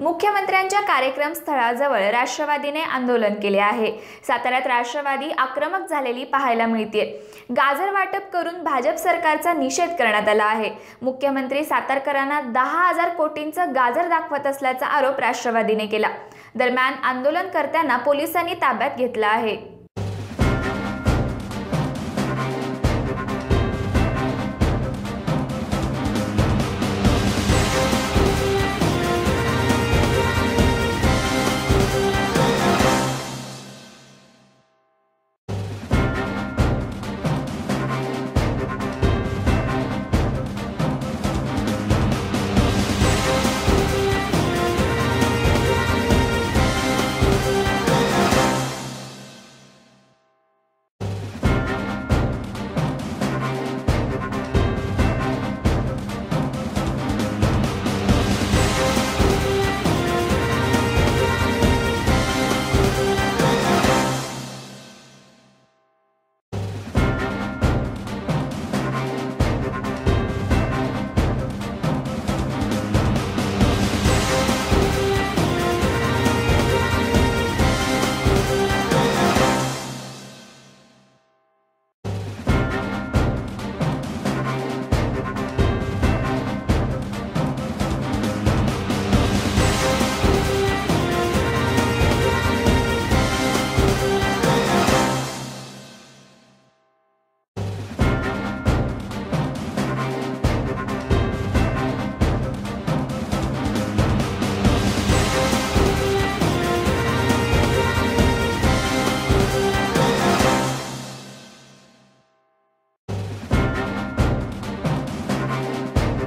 मुख्यमंत्र्यांच्या कार्यक्रम स्थळाजवळ राष्ट्रवादीने आंदोलन केले आहे. साताऱ्यात राष्ट्रवादी आक्रमक झालेली पाहायला मिळते गाजर वाटप करून भाजप सरकारचा निषेध करण्यात आला आहे. मुख्यमंत्री सातारकरांना दहा हजार कोटींचं गाजर दाखवत असल्याचा आरोप राष्ट्रवादीने केला. दरम्यान आंदोलनकर्त्यांना पोलिसांनी ताब्यात घेतलं आहे.